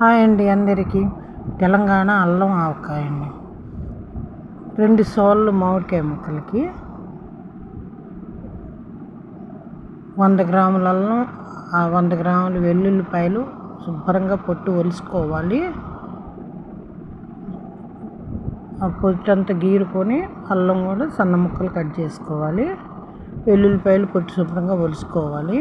Hi అండి అందరికీ. తెలంగాణ అల్లం ఆవకాయ అండి. రెండు సోళ్ళు మామిడికాయ ముక్కలకి వంద గ్రాముల అల్లం ఆ వంద గ్రాముల వెల్లుల్లిపాయలు శుభ్రంగా పొట్టు ఒలుసుకోవాలి. ఆ పొట్టు అంతా గీరుకొని అల్లం కూడా సన్న ముక్కలు కట్ చేసుకోవాలి. వెల్లుల్లిపాయలు పొట్టు శుభ్రంగా ఒలుసుకోవాలి.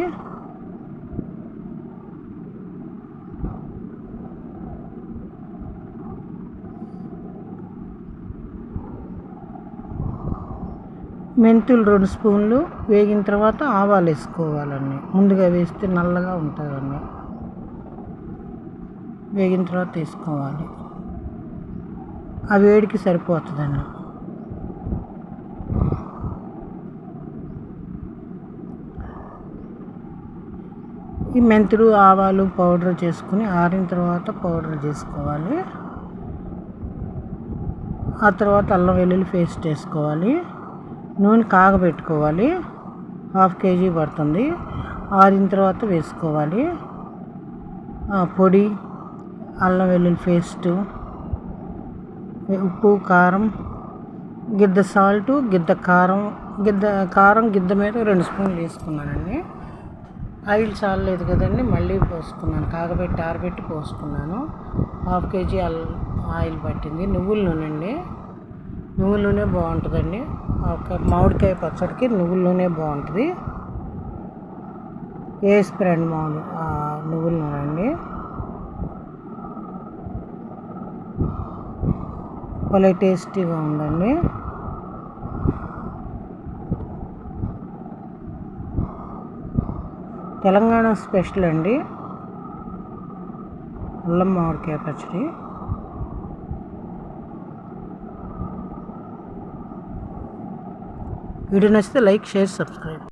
మెంతులు రెండు స్పూన్లు వేగిన తర్వాత ఆవాలు వేసుకోవాలండి. ముందుగా వేస్తే నల్లగా ఉంటుందండి. వేగిన తర్వాత వేసుకోవాలి. ఆ వేడికి సరిపోతుందండి. ఈ మెంతులు ఆవాలు పౌడర్ చేసుకుని ఆరిన తర్వాత పౌడర్ చేసుకోవాలి. ఆ తర్వాత అల్లం వెల్లుల్లి పేస్ట్ వేసుకోవాలి. నూనె కాగబెట్టుకోవాలి. హాఫ్ కేజీ పడుతుంది. ఆరిన తర్వాత వేసుకోవాలి. పొడి అల్లం వెల్లుల్లి పేస్టు ఉప్పు కారం గిద్ద సాల్ట్ గిద్ద కారం గిద్ద కారం గిద్ద మీద రెండు స్పూన్లు వేసుకున్నానండి. ఆయిల్ చాలలేదు కదండి మళ్ళీ పోసుకున్నాను. కాగబెట్టి ఆరబెట్టి పోసుకున్నాను. హాఫ్ కేజీ అల్ ఆయిల్ పట్టింది. నువ్వుల నూనె అండి. నువ్వుల నూనె బాగుంటుందండి ఒక మామిడికాయ పచ్చడికి నువ్వుల నూనె బాగుంటుంది వేసిపోరండి మామూలు? నువ్వుల నూనె అండి. భలే టేస్టీగా ఉందండి. తెలంగాణ స్పెషల్ అండి. అల్లం మామిడికాయ పచ్చడి. వీడియో నచ్చితే లైక్ షేర్ సబ్స్క్రైబ్.